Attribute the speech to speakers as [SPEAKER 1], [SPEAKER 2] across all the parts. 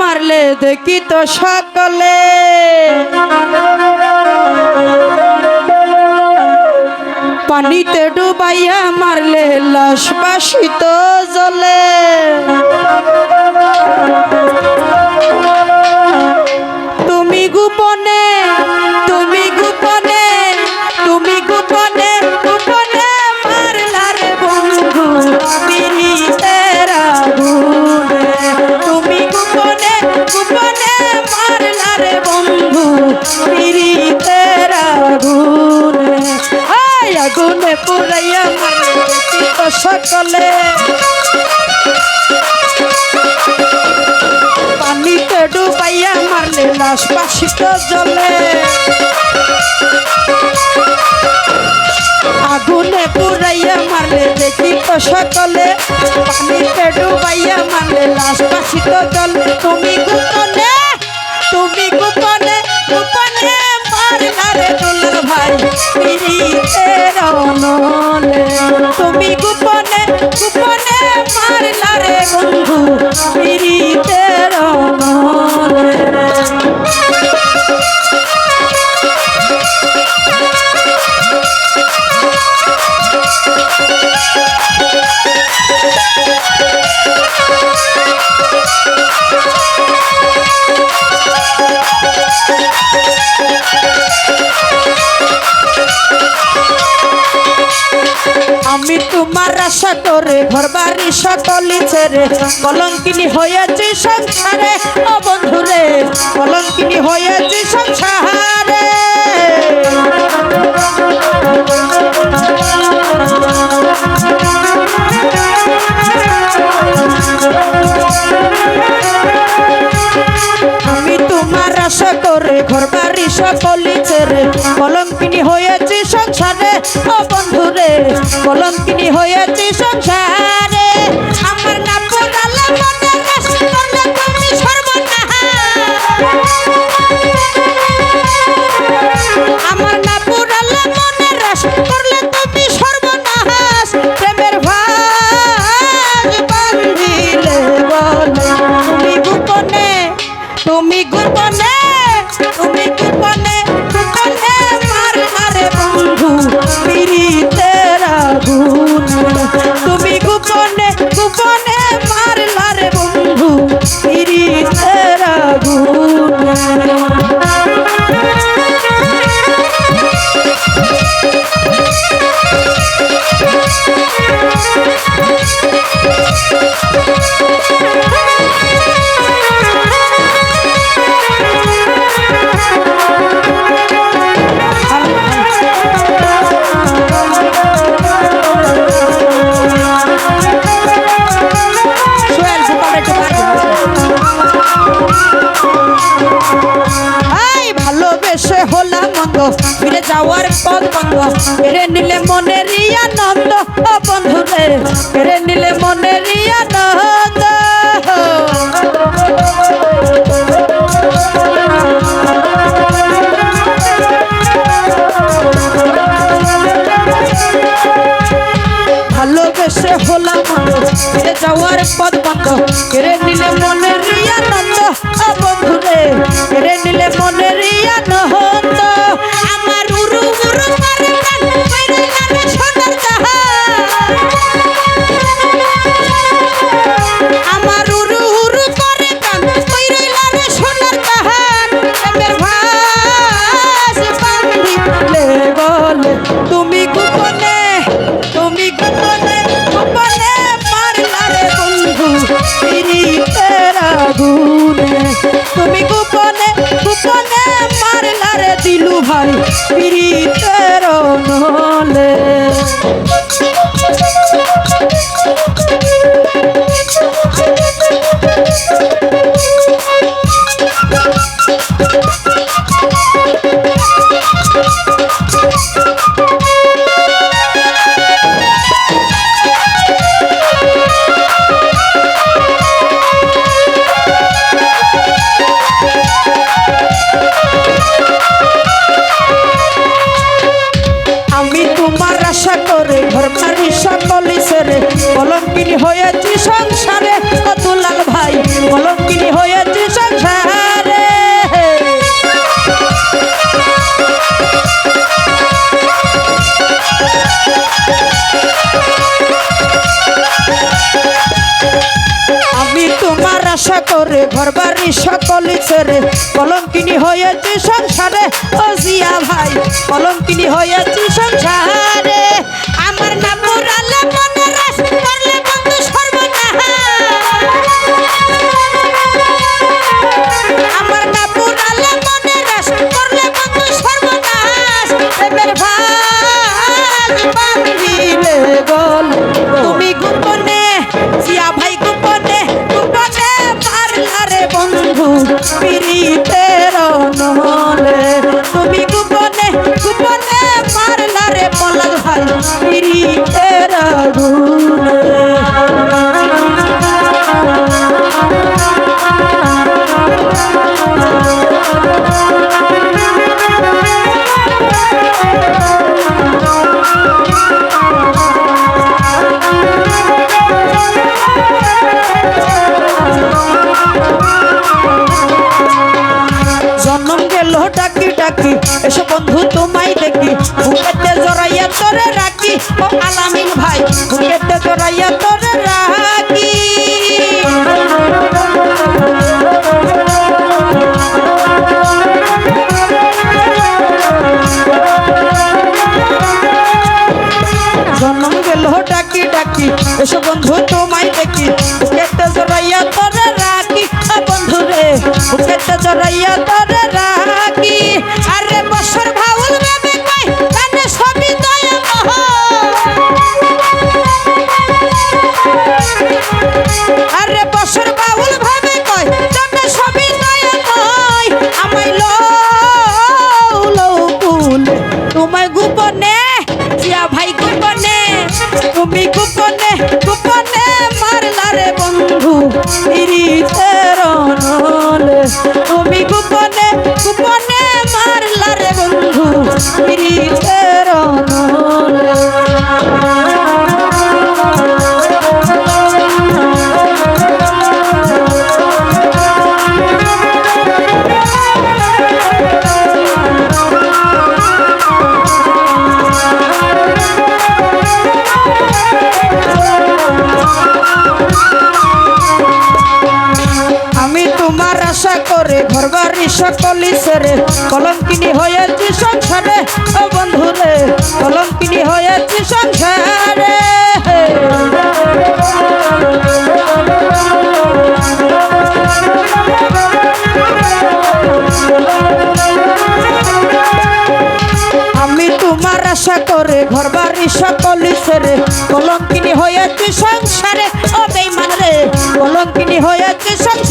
[SPEAKER 1] মারলে দেখি তো সকলে। পানিতে ডুবাইয়া মারলে লাশ বাসিত জলে। তুমি গোপনে আগুনে পুরাইয়া তো সকলে পানিতে ডুবাইয়া মারলে লাশ পাশিত জলে। আগুনে পুরাইয়া মারলে দেখি তো সকলে পানিতে ডুবাইয়া মারলে লাশ পাশিত জলে। তুমি গোপনে তুমি গোপনে গোপনে ভাই অনলে তুমি গোপনে গোপনে মারলারে বন্ধু। আমি তোমার আশা করে ঘর বাড়ি ছেড়ে, কলঙ্কিনী হয়েছি সংসারে। ও বন্ধুরে, কলঙ্কিনী হয়েছি সংসারে। আমি তোমার আশা করে ঘর বাড়ি সকলি ছেড়ে, কলঙ্কিনী হয়েছি সংসারে। ও বন্ধুরে কলঙ্কিনী হয়েছি সংসারে। ফিরে যাওয়ার পথ বন্ধ কেড়ে নিলে মনের আনন্দ, ও বন্ধু রে কেড়ে নিলে মনের আনন্দ। ভালোবেসে হলাম ফিরে যাওয়ার পথ বন্ধ কেড়ে নিলে মনের আনন্দ, ও বন্ধু রে কেড়ে নিলে মনের আমি তোমার আশা করে ঘরবাড়ি সকল ছেড়ে কলঙ্কিনী হয়েছি সংসারে ও জিয়া ভাই, কলঙ্কিনী হয়েছি সংসার। speak. ও আলামিন ভাই এতে তোরাইয়া তোরে রাখি। জন্ম গেল ডাকি ডাকি, এসো বন্ধু তোমায় দেখি এতে জড়াইয়া তোরে রাখি। বন্ধু রে এতে জড়াইয়া তোরে রাখি। ঘরে সকলি সেরে, কলঙ্কিনি হয়েছি সংসারে। ও বন্ধু বন্ধুরে, কলঙ্কিনি হয়েছি সংসারে। আমি তোমার আশা করে ঘর বাড়ি সকলি সেরে, কলঙ্কিনি হয়েছি সংসারে। ও বেইমান রে, কলঙ্কিনি হয়েছি সংসারে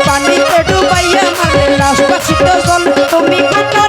[SPEAKER 1] পানিতে ডুবাইয়া মাঝে রাস্তা শীত জল তুমি কাটা